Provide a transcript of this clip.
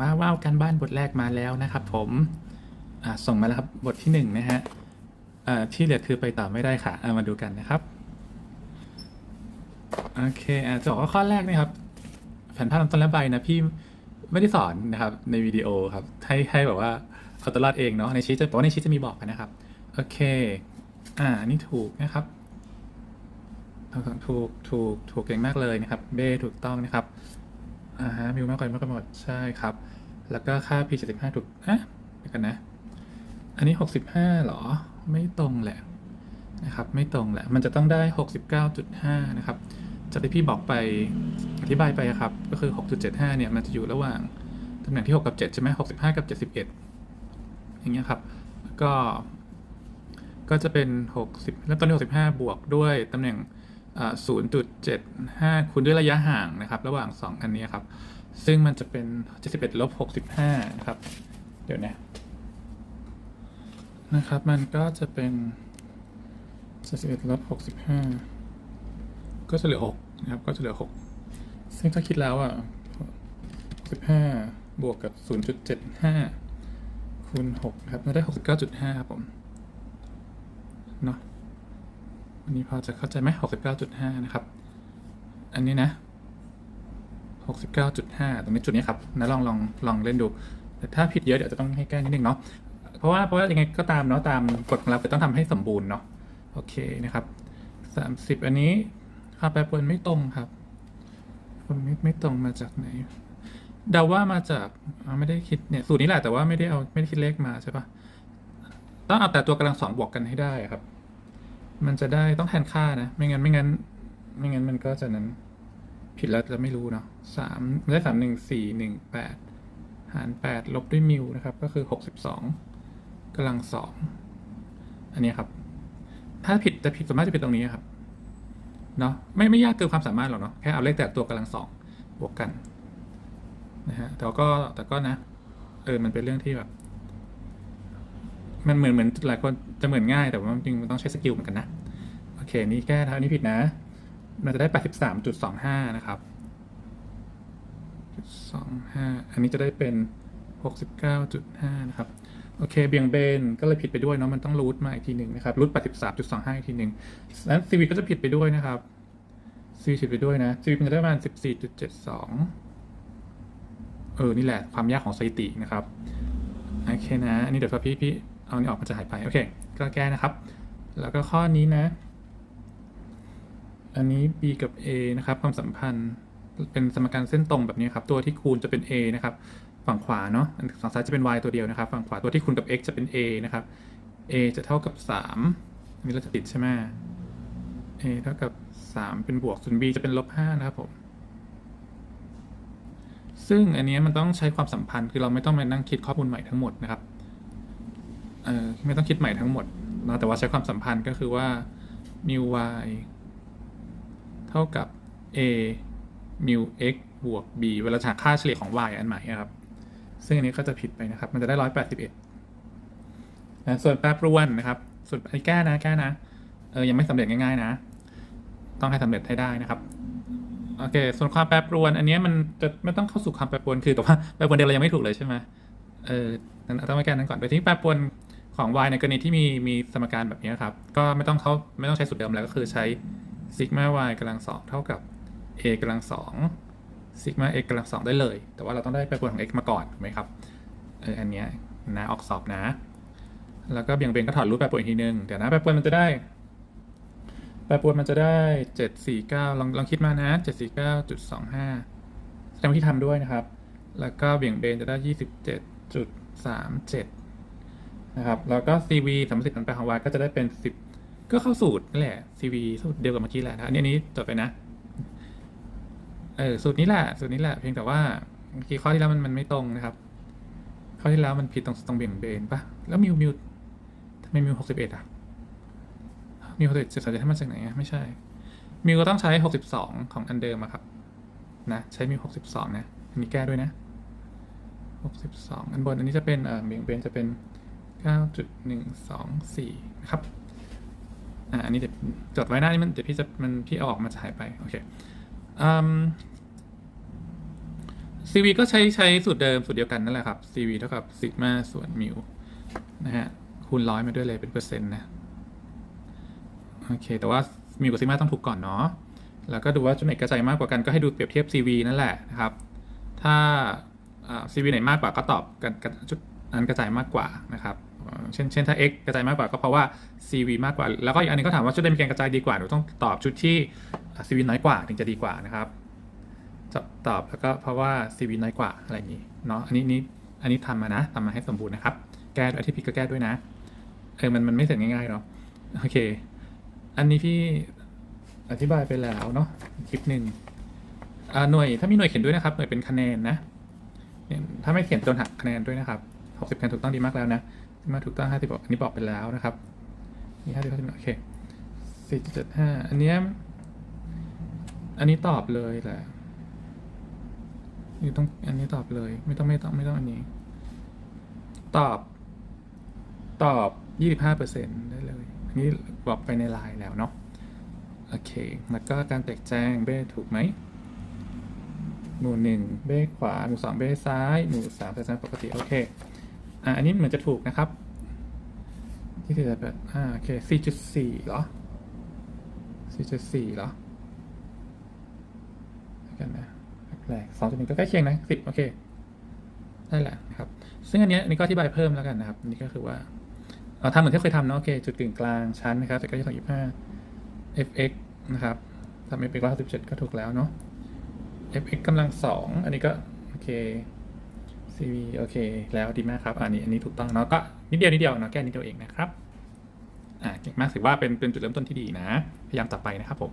ว้าวว้าวการบ้านบทแรกมาแล้วนะครับ ผมส่งมาแล้วครับบทที่หนึ่งนะฮะที่เหลือคือไปต่อไม่ได้ค่ะเอามาดูกันนะครับโอเคอจะบอกว่าข้อแรกนะครับแผนภาพลำต้นและใบนะพี่ไม่ได้สอนนะครับในวิดีโอครับให้ให้แบบว่าเอาตัวรอดเองเนาะในชีตจะบอกว่าในชีตจะมีบอกนะครับโอเคอ่านนี่ถูกนะครับถูกถูกถูกถูกเก่งมากเลยนะครับเบถูกต้องนะครับ อ่าฮะมิวมากกว่ามากกว่าหมดใช่ครับ แล้วก็ค่า p 75ถูกอะเดี๋ยวกันนะ อันนี้ 65เหรอ ไม่ตรงแหละนะครับ ไม่ตรงแหละ มันจะต้องได้ 69.5 นะครับ จากที่พี่บอกไปอธิบายไปอะครับ ก็คือ 6.75 เนี่ย มันจะอยู่ระหว่างตำแหน่งที่ 6 กับ 7 ใช่ไหม65 กับ 71 อย่างเงี้ยครับ ก็ ก็จะเป็น 60 แล้วตอนนี้65 บวกด้วยตำแหน่ง 0.75 คูณด้วยระยะห่างนะครับ ระหว่าง 2 อันนี้ครับ ซึ่งมันจะเป็น 71ลบ65 นะครับ เดี๋ยวนะนะครับ มันก็จะเป็น 71ลบ65 ก็จะเหลือ 6 นะครับ ก็จะเหลือ 6 ซึ่งถ้าคิดแล้วอะ15บวกกับ 0.75 คูณ6นะครับจะได้ 69.5 ครับผม เนาะ อันนี้พอจะเข้าใจไหม69.5นะครับ อันนี้นะ69.5ตรงนี้จุดนี้ครับนะลองลองลองเล่นดู แต่ถ้าผิดเยอะเดี๋ยวจะต้องให้แก้นิดนึงเนาะ เพราะว่าเพราะว่ายังไงก็ตามเนาะตามกฎของเราคือต้องทำให้สมบูรณ์เนาะ โอเคนะครับ30อันนี้ค่าแปรปรวนไม่ตรงครับคนไม่ไม่ตรงมาจากไหนเดาว่ามาจากไม่ได้คิดเนี่ยสูตรนี้แหละแต่ว่าไม่ได้เอาไม่ได้คิดเลขมาใช่ปะต้องเอาแต่ตัวกำลังสองบวกกันให้ได้ครับ มันจะได้ต้องแทนค่านะ ไม่งั้นไม่งั้น ไม่งั้นมันก็จะนั้น ผิดแล้วจะไม่รู้เนาะสามได้สามหนึ่งสี่หนึ่งแปดหารแปดลบด้วยมิวนะครับ ก็คือหกสิบสองกำลังสองอันนี้ครับ ถ้าผิดจะผิดส่วนมากจะเป็นตรงนี้ครับเนาะไม่ไม่ยากเกินความสามารถหรอกเนาะแค่เอาเลขแต่ตัวกำลังสองบวกกันนะฮะแต่ก็แต่ก็นะเออมันเป็นเรื่องที่แบบมันเหมือนเหมือนหลายคนจะเหมือนง่ายแต่ว่าจริงๆมันต้องใช้สกิลเหมือนกันนะ โอเค นี่แก้ทางนี้ผิดนะ มันจะได้ 83.25 นะครับ25 อันนี้จะได้เป็น 69.5 นะครับ โอเค เบี่ยงเบนก็เลยผิดไปด้วยเนาะ มันต้องรูทมาอีกทีหนึ่งนะครับรูท83.25 อีกทีหนึ่งนั้น CV ก็จะผิดไปด้วยนะครับ CV ผิดไปด้วยนะ CV มันจะได้ประมาณ 14.72 เออ นี่แหละความยากของสถิตินะครับ โอเคนะ อันนี้เดี๋ยวพอพี่พี่เอาอันนี้ออกมันจะหายไป โอเค ก็แก้นะครับ แล้วก็ข้อนี้นะ อันนี้ b กับ a นะครับ ความสัมพันธ์เป็นสมการเส้นตรงแบบนี้ครับ ตัวที่คูณจะเป็น a นะครับ ฝั่งขวาเนาะอันฝั่งซ้ายจะเป็น y ตัวเดียวนะครับ ฝั่งขวาตัวที่คูณกับ x จะเป็น a นะครับ a จะเท่ากับ 3 อันนี้เราจะติดใช่ไหม a เท่ากับ 3 เป็นบวกส่วน b จะเป็นลบ5นะครับผม ซึ่งอันนี้มันต้องใช้ความสัมพันธ์ คือเราไม่ต้องมานั่งคิดข้อมูลใหม่ทั้งหมดนะครับ เออไม่ต้องคิดใหม่ทั้งหมดนะแต่ว่าใช้ความสัมพันธ์ก็คือว่า mu y เท่ากับ a mu x บวก b เวลาหาค่าเฉลี่ยของ y อันใหม่ครับ ซึ่งอันนี้ก็จะผิดไปนะครับ มันจะได้ร้อยแปดสิบเอ็ดนะส่วนแปรปรวนนะครับ ส่วนอันนี้แก้นะ แก้นะ เออ ยังไม่สำเร็จง่ายๆนะ ต้องให้สำเร็จให้ได้นะครับ โอเค ส่วนความแปรปรวน อันนี้มันจะไม่ต้องเข้าสู่ความแปรปรวน คือแต่ว่าแปรปรวนเดียวเรายังไม่ถูกเลยใช่ไหมเออนั้นต้องมาแก้นั้นก่อนโดยที่แปรปรวนของ y ในกรณีที่มีมีสมการแบบนี้ครับ ก็ไม่ต้องเขาไม่ต้องใช้สูตรเดิมแล้วก็คือใช้ ซิกมา y กำลังสองเท่ากับ a กำลังสองซิกมา x กำลังสองได้เลย แต่ว่าเราต้องได้แปรปรวนของ x มาก่อนถูกไหมครับเอออันเนี้ยนะออกสอบนะ แล้วก็เบี่ยงเบนก็ถอดรูปแปรปรวนอีกทีนึงเดี๋ยวนะแปรปรวนมันจะได้ แปรปรวนมันจะได้เจ็ดสี่เก้าลองลองคิดมานะเจ็ดสี่เก้าจุดสองห้าแสดงว่าที่ทำด้วยนะครับ แล้วก็เบี่ยงเบนจะได้ยี่สิบเจ็ดจุดสามเจ็ดนะครับ แล้วก็ CV สามสิบอันแปลของ y ก็จะได้เป็นสิบ ก็เข้าสูตรนั่นแหละ CV สูตรเดียวกับเมื่อกี้แหละนะอันนี้นี้จดไปนะเออสูตรนี้แหละสูตรนี้แหละเพียงแต่ว่าเมื่อกี้ข้อที่แล้วมันมันไม่ตรงนะครับ ข้อที่แล้วมันผิดตรงตรงเบี่ยงเบนปะแล้วมิวมิวทำไมมิวหกสิบเอ็ดอะมิวหกสิบเอ็ดจะให้มาจากไหนอะไม่ใช่ มิวก็ต้องใช้หกสิบสองของอันเดิมอะครับนะใช้มิวหกสิบสองนะอันนี้แก้ด้วยนะหกสิบสองอันบนอันนี้จะเป็นเออเบี่ยงเบนจะเป็นเก้าจุดหนึ่งสองสี่นะครับ อ่าอันนี้เดี๋ยวจดไว้หน้านี่มันเดี๋ยวพี่จะมันพี่เอาออกมาจะหายไปโอเคอืม CV ก็ใช้ใช้สูตรเดิมสูตรเดียวกันนั่นแหละครับ CV เท่ากับซิกมาส่วนมิวนะฮะคูณร้อยมาด้วยเลยเป็นเปอร์เซ็นต์นะโอเค แต่ว่ามิวกับซิกมาต้องถูกก่อนเนาะแล้วก็ดูว่าจุดไหนกระจายมากกว่ากันก็ให้ดูเปรียบเทียบ CV นั่นแหละนะครับ ถ้าอ่า CV ไหนมากกว่าก็ตอบกันจุดนั้นกระจายมากกว่านะครับ เช่นเช่นถ้า x กระจายมากกว่าก็เพราะว่า CV มากกว่า แล้วก็อีกอันนึงก็ถามว่าชุดใดมีการกระจายดีกว่าหนูต้องตอบชุดที่ CV น้อยกว่าถึงจะดีกว่านะครับจะตอบแล้วก็เพราะว่า CV น้อยกว่าอะไรอย่างนี้เนาะอันนี้นี่อันนี้ทำมานะทำมาให้สมบูรณ์นะครับ แก้ด้วยที่ผิดก็แก้ด้วยนะเออมันมันไม่เสร็จง่ายๆเนาะโอเค อันนี้พี่อธิบายไปแล้วเนาะคลิปหนึ่งอ่าหน่วยถ้ามีหน่วยเขียนด้วยนะครับ หน่วยเป็นคะแนนนะถ้าไม่เขียนโดนหักคะแนนด้วยนะครับหกสิบคะแนนถูกต้องดีมากแล้วนะ มาถูกต้องห้าสิบอันนี้บอกไปแล้วนะครับนี่ห้าสิบห้าสิบโอเคสี่เจ็ดห้าอันเนี้ยอันนี้ตอบเลยแหละนี่ต้องอันนี้ตอบเลย ไม่ต้องไม่ต้องไม่ต้องอันนี้ ตอบ ตอบยี่สิบห้าเปอร์เซ็นได้เลย อันนี้บอกไปในไลน์แล้วเนาะโอเค แล้วก็การแตกแจ้งเบ้ถูกไหม หมู่หนึ่งเบ้ขวา หมู่สองเบ้ซ้าย หมู่สามแตกแจ้งปกติ โอเค อะอันนี้เหมือนจะถูกนะครับที่สี่แปดอ่าโอเคสี่จุดสี่เหรอสี่จุดสี่เหรอกันนะแรกสองจุดหนึ่งก็ใกล้เคียงนะสิบโอเคได้แหละครับ ซึ่งอันนี้อันนี้ก็อธิบายเพิ่มแล้วกันนะครับอันนี้ก็คือว่าเราทำเหมือนที่เคยทำเนาะโอเค จุดกึ่งกลางชั้นนะครับแต่ก็จะต้องยี่ห้า fx นะครับทำ fx ร้อยสิบเจ็ดก็ถูกแล้วเนาะ fx กำลังสองอันนี้ก็ โอเค cv โอเค แล้วดีมากครับ อันนี้อันนี้ถูกต้องเนาะก็นิดเดียวนิดเดียวเนาะแก้นิดเดียวเองนะครับอ่าเก่งมากถือว่าเป็นเป็นจุดเริ่มต้นที่ดีนะ พยายามต่อไปนะครับผม